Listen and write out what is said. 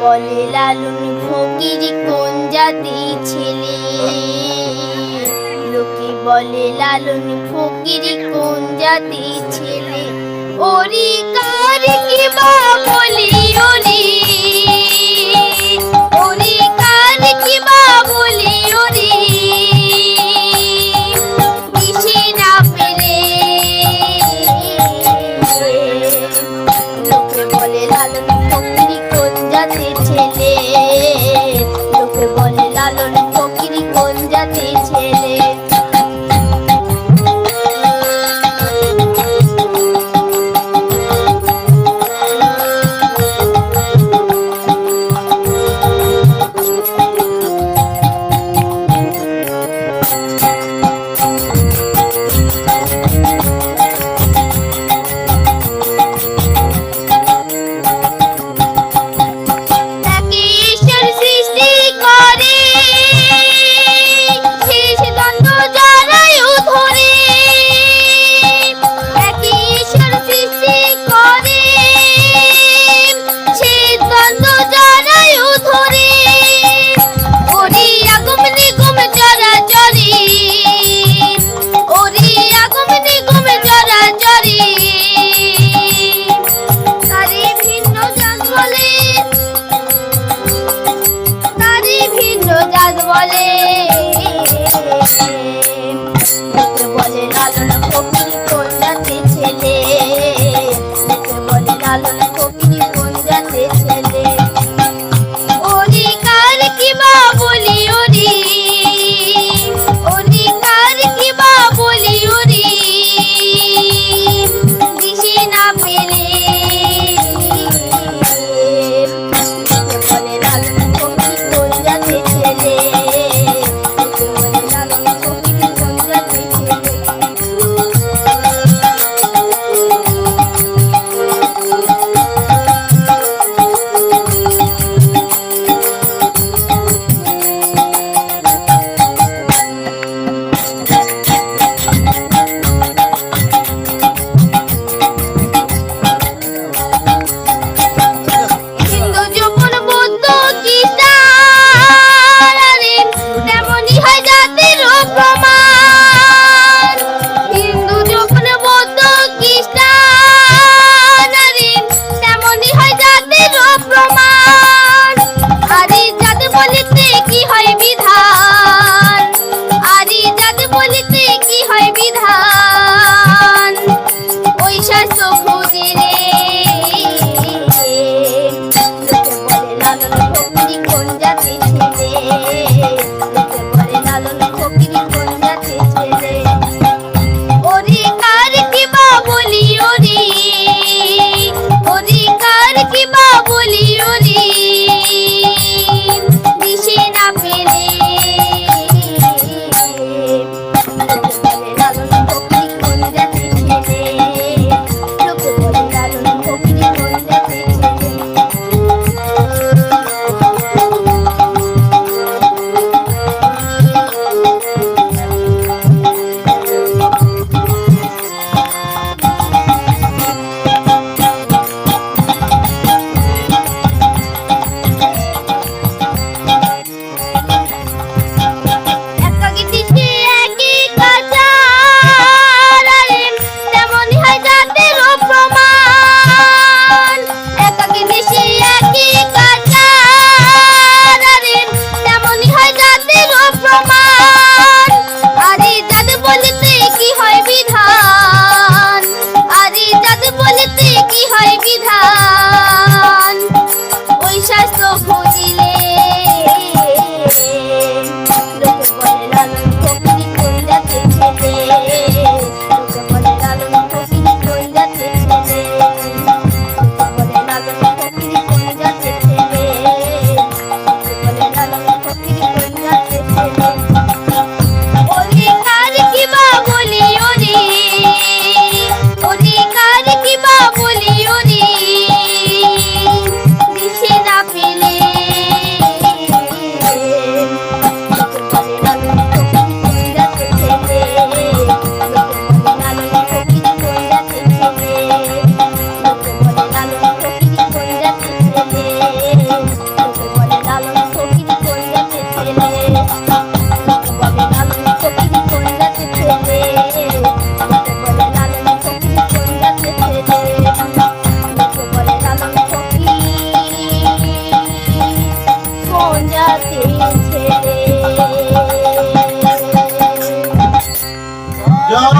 বলে, লালুন ফকির কোন জাতি ছেলে? লোকে বলে, লালুন ফকির কোন জাতি ছেলে? ওরি কার কি বা বলি? ছেলে। সাজাদ বলে। বলে লালন কপিনী কল্যাণ ছেলে। বলে লালন কপিনী 他 Lang